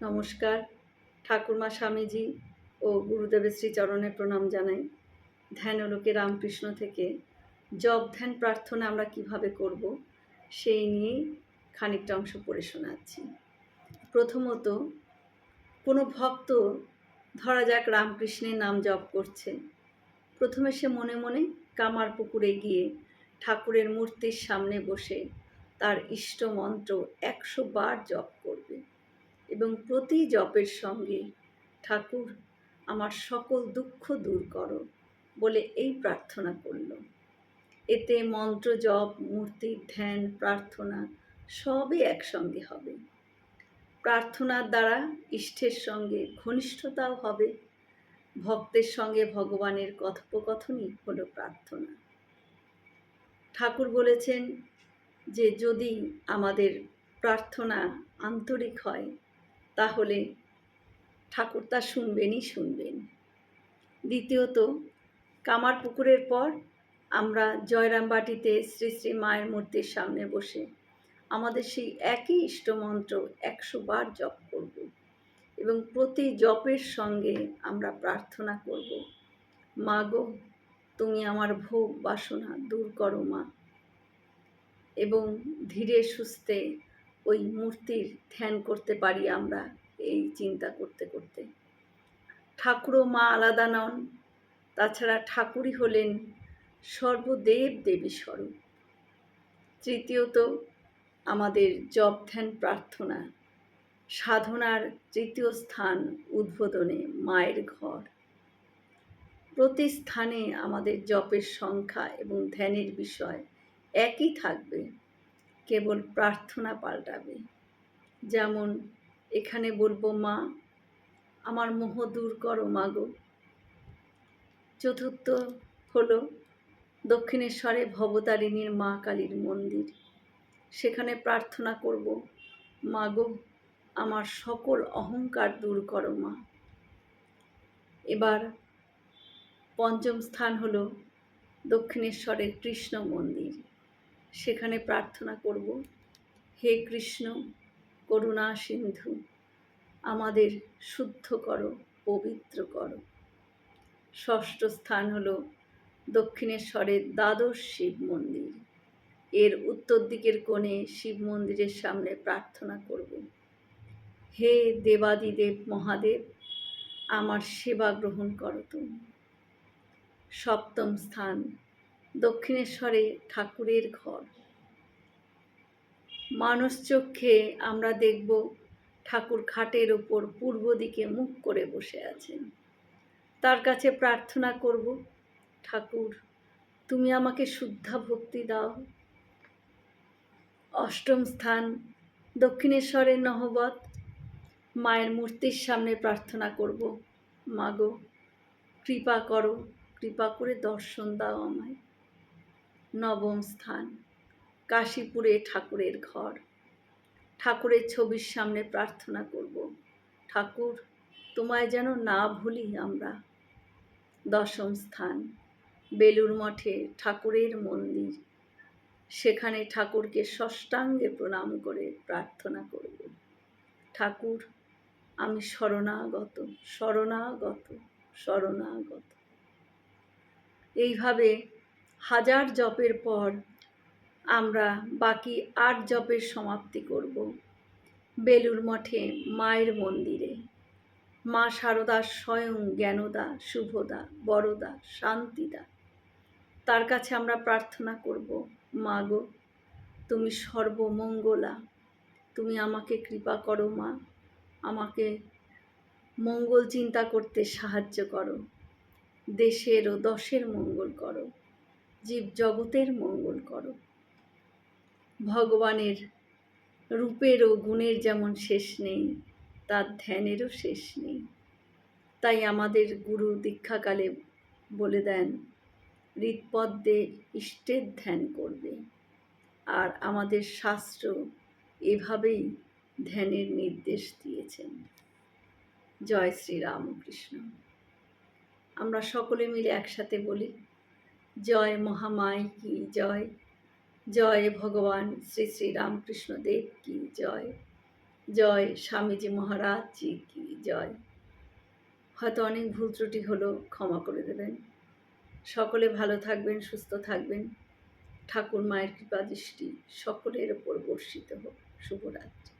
নমস্কার। ঠাকুরমা স্বামীজি ও গুরুদেবের শ্রীচরণে প্রণাম জানাই। ধ্যানলোকে রামকৃষ্ণ থেকে জপ ধ্যান প্রার্থনা আমরা কীভাবে করব সেই নিয়েই খানিকটা অংশ পড়ে শোনাচ্ছি। প্রথমত, কোনো ভক্ত ধরা যাক রামকৃষ্ণের নাম জপ করছে, প্রথমে সে মনে মনে কামার পুকুরে গিয়ে ঠাকুরের মূর্তির সামনে বসে তার ইষ্ট মন্ত্র একশো বার জপ করবে। এবং প্রতি জপের সঙ্গে, ঠাকুর, আমার সকল দুঃখ দূর করো বলে এই প্রার্থনা করল। এতে মন্ত্র, জপ মূর্তির ধ্যান, প্রার্থনা সবই একসঙ্গে হবে। প্রার্থনার দ্বারা ইষ্টের সঙ্গে ঘনিষ্ঠতাও হবে। ভক্তের সঙ্গে ভগবানের কথোপকথনই হল প্রার্থনা। ঠাকুর বলেছেন যে, যদি আমাদের প্রার্থনা আন্তরিক হয় তাহলে ঠাকুর তা শুনবেনই শুনবেন। দ্বিতীয়ত, কামার পুকুরের পর আমরা জয়রামবাটিতে শ্রী শ্রী মায়ের মূর্তির সামনে বসে আমাদের সেই একই ইষ্টমন্ত্র একশো বার জপ করব এবং প্রতি জপের সঙ্গে আমরা প্রার্থনা করব, মা গো, তুমি আমার ভোগ বাসনা দূর করো মা এবং ধীরে সুস্থে ওই মূর্তির ধ্যান করতে পারি আমরা এই চিন্তা করতে করতে। ঠাকুরও মা আলাদা নন, তাছাড়া ঠাকুরই হলেন সর্বদেব দেবী স্বরূপ। তৃতীয়ত, আমাদের জপ ধ্যান প্রার্থনা, সাধনার তৃতীয় স্থান উদ্বোধনে মায়ের ঘর। প্রতি স্থানে আমাদের জপের সংখ্যা এবং ধ্যানের বিষয় একই থাকবে। কেবল প্রার্থনা পাল্টাবে। যেমন, এখানে বলব, মা, আমার মোহ দূর করো মাগো চতুর্থ হল দক্ষিণেশ্বরে ভবতারিণীর মা কালীর মন্দির। সেখানে প্রার্থনা করব মাগো আমার সকল অহংকার দূর করো, মা। এবার পঞ্চম স্থান হলো দক্ষিণেশ্বরের কৃষ্ণ মন্দির। সেখানে প্রার্থনা করব। হে কৃষ্ণ, করুণা সিন্ধু, আমাদের শুদ্ধ করো, পবিত্র করো। ষষ্ঠ স্থান হল দক্ষিণেশ্বরের দ্বাদশ শিব মন্দির। এর উত্তর দিকের কোণে শিব মন্দিরের সামনে প্রার্থনা করব। হে দেবাদিদেব মহাদেব, আমার সেবা গ্রহণ করো তুমি। সপ্তম স্থান দক্ষিণেশ্বরে ঠাকুরের ঘর। মানুষ চক্ষে আমরা দেখব ঠাকুর খাটের ওপর পূর্ব দিকে মুখ করে বসে আছেন। তার কাছে প্রার্থনা করব, ঠাকুর, তুমি আমাকে শুদ্ধা ভক্তি দাও। অষ্টম স্থান দক্ষিণেশ্বরের নহবত মায়ের মূর্তির সামনে প্রার্থনা করব মাগো কৃপা করো, কৃপা করে দর্শন দাও আমায়। নবম স্থান, কাশীপুরে ঠাকুরের ঘর। ঠাকুরের ছবির সামনে প্রার্থনা করব, ঠাকুর, তোমায় যেন না ভুলি আমরা। দশম স্থান বেলুর মঠে ঠাকুরের মন্দির। সেখানে ঠাকুরকে ষষ্ঠাঙ্গে প্রণাম করে প্রার্থনা করব, ঠাকুর, আমি শরণাগত শরণাগত শরণাগত। এইভাবে হাজার জপের পর আমরা বাকি আট জপের সমাপ্তি করব। বেলুর মঠে মায়ের মন্দিরে। মা শারদা স্বয়ং জ্ঞানদা, শুভদা, বড়দা, শান্তিদা। তার কাছে আমরা প্রার্থনা করব, মা গো, তুমি সর্বমঙ্গলা। তুমি আমাকে কৃপা করো, মা। আমাকে মঙ্গল চিন্তা করতে সাহায্য করো। দেশের ও দশের মঙ্গল করো। জীব জগতের মঙ্গল করো। ভগবানের রূপের ও গুণের যেমন শেষ নেই, তার ধ্যানেরও শেষ নেই। তাই আমাদের গুরু দীক্ষাকালে বলে দেন, হৃৎপদ্মে ইষ্টের ধ্যান করবে। আর আমাদের শাস্ত্র এভাবেই ধ্যানের নির্দেশ দিয়েছেন। জয় শ্রী রামকৃষ্ণ আমরা সকলে মিলে একসাথে বলি জয় মহামায় কি জয়? জয় ভগবান শ্রী শ্রী রামকৃষ্ণ দেব কি জয়? জয় স্বামীজি মহারাজ কি জয়? হয়তো অনেক ভুল ত্রুটি হলো, ক্ষমা করে দেবেন। সকলে ভালো থাকবেন, সুস্থ থাকবেন। ঠাকুর মায়ের কৃপা দৃষ্টি সকলের ওপর বর্ষিত হোক। শুভরাত্রি।